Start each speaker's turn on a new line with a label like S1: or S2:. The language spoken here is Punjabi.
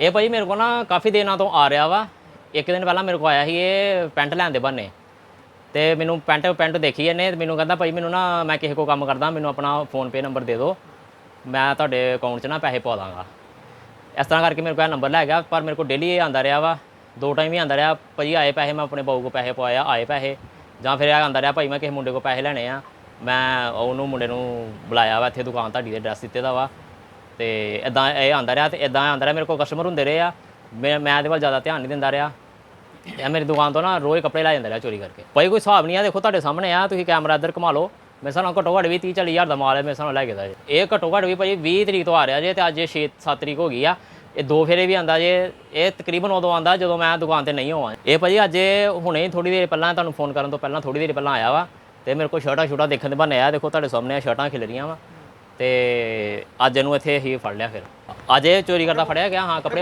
S1: ਇਹ ਭਾਈ ਮੇਰੇ ਕੋਲ ਨਾ ਕਾਫੀ ਦਿਨਾਂ ਤੋਂ ਆ ਰਿਹਾ ਵਾ। ਇੱਕ ਦਿਨ ਪਹਿਲਾਂ ਮੇਰੇ ਕੋਲ ਆਇਆ ਸੀ ਇਹ ਪੈਂਟ ਲੈਣ ਦੇ ਬਹਾਨੇ। ਤੇ ਮੈਨੂੰ ਪੈਂਟ ਪੈਂਟ ਦੇਖੀ ਇਹਨੇ ਤੇ ਮੈਨੂੰ ਕਹਿੰਦਾ ਭਾਈ ਮੈਨੂੰ ਨਾ ਮੈਂ ਕਿਸੇ ਕੋ ਕੰਮ ਕਰਦਾ, ਮੈਨੂੰ ਆਪਣਾ ਫੋਨ ਪੇ ਨੰਬਰ ਦੇ ਦਿਓ। ਮੈਂ ਤੁਹਾਡੇ ਅਕਾਊਂਟ 'ਚ ਨਾ ਪੈਸੇ ਪਾ ਦਾਂਗਾ। ਇਸ ਤਰ੍ਹਾਂ ਕਰਕੇ ਮੇਰੇ ਕੋਲ ਨੰਬਰ ਲੈ ਗਿਆ, ਪਰ ਮੇਰੇ ਕੋਲ ਡੇਲੀ ਇਹ ਆਂਦਾ ਰਿਹਾ ਵਾ। ਦੋ ਟਾਈਮ ਹੀ ਆਂਦਾ ਰਿਹਾ, ਭਾਈ ਆਏ ਪੈਸੇ, ਮੈਂ ਆਪਣੇ ਬਾਊ ਕੋ ਪੈਸੇ ਪਵਾਇਆ ਆਏ ਪੈਸੇ। ਜਾਂ ਫਿਰ ਇਹ ਆਂਦਾ ਰਿਹਾ, ਭਾਈ ਮੈਂ ਕਿਸੇ ਮੁੰਡੇ ਕੋ ਪੈਸੇ ਲੈਣੇ ਆ। ਮੈਂ ਉਹਨੂੰ, ਮੁੰਡੇ ਨੂੰ ਬੁਲਾਇਆ ਵਾ, ਇੱਥੇ ਦੁਕਾਨ ਤੁਹਾਡੀ ਦੇ ਐਡਰੈਸ ਦਿੱਤੇ ਦਾ ਵਾ। ਤੇ ਇਦਾਂ ਇਹ ਆਂਦਾ ਰਿਹਾ ਤੇ ਇਦਾਂ ਆਂਦਾ ਰਿਹਾ, ਮੇਰੇ ਕੋਲ ਕਸਟਮਰ ਹੁੰਦੇ ਰਹੇ ਆ। ਮੈਂ ਮੈਂ ਇਹਦੇ ਵੱਲ ਜ਼ਿਆਦਾ ਧਿਆਨ ਨਹੀਂ ਦਿੰਦਾ ਰਿਹਾ। ਇਹ ਮੇਰੀ ਦੁਕਾਨ ਤੋਂ ਨਾ ਰੋਜ਼ ਕੱਪੜੇ ਲੈ ਜਾਂਦਾ ਰਿਹਾ ਚੋਰੀ ਕਰਕੇ। ਭਾਈ ਕੋਈ ਹਿਸਾਬ ਨਹੀਂ ਆ, ਦੇਖੋ ਤੁਹਾਡੇ ਸਾਹਮਣੇ ਆ, ਤੁਸੀਂ ਕੈਮਰਾ ਇੱਧਰ ਘੁਮਾ ਲਓ। ਮੇਰੇ ਸਾਨੂੰ ਨਾਲ ਘੱਟੋ ਘੱਟ ਵੀ 30 40 ਹਜ਼ਾਰ ਦਾ ਮਾਲ ਹੈ, ਮੇਰੇ ਸਾਨੂੰ ਲੈ ਕੇ ਦਾ ਜੀ। ਇਹ ਘੱਟੋ ਘੱਟ ਵੀ ਭਾਈ 20 ਤਰੀਕ ਤੋਂ ਆ ਰਿਹਾ ਜੇ ਤੇ ਅੱਜ 6 7 ਤਰੀਕ ਹੋ ਗਈ ਆ। ਇਹ ਦੋ ਫੇਰੇ ਵੀ ਆਂਦਾ ਜੇ, ਇਹ ਤਕਰੀਬਨ ਉਦੋਂ ਆਂਦਾ ਜਦੋਂ ਮੈਂ ਦੁਕਾਨ ਤੇ ਨਹੀਂ ਹੋਵਾਂ। ਇਹ ਭਾਜੀ ਅੱਜ ਇਹ ਹੁਣੇ ਥੋੜੀ ਦੇਰ ਪਹਿਲਾਂ ਤੁਹਾਨੂੰ ਫੋਨ ਕਰਨ ਤੋਂ ਪਹਿਲਾਂ ਥੋੜੀ ਦੇਰ ਪਹਿਲਾਂ ਆਇਆ ਵਾ ਤੇ ਮੇਰੇ ਕੋਲ ਸ਼ਰਟਾਂ ਸ਼ੂਟਾਂ ਦੇਖਣ ਦੇ ਬਹਾਨੇ ਆਇਆ। ਦੇਖੋ ਤੁਹਾਡੇ ਸਾਹਮਣੇ ਆ, ਸ਼ਰਟਾਂ ਖਿਲ ਰਹੀਆਂ ਵਾ। ਤੇ ਅੱਜ ਇਹਨੂੰ ਇੱਥੇ ਹੀ ਫੜ ਲਿਆ ਫਿਰ। ਅੱਜ ਇਹ ਚੋਰੀ ਕਰਦਾ ਫੜਿਆ ਗਿਆ, ਹਾਂ, ਕੱਪੜੇ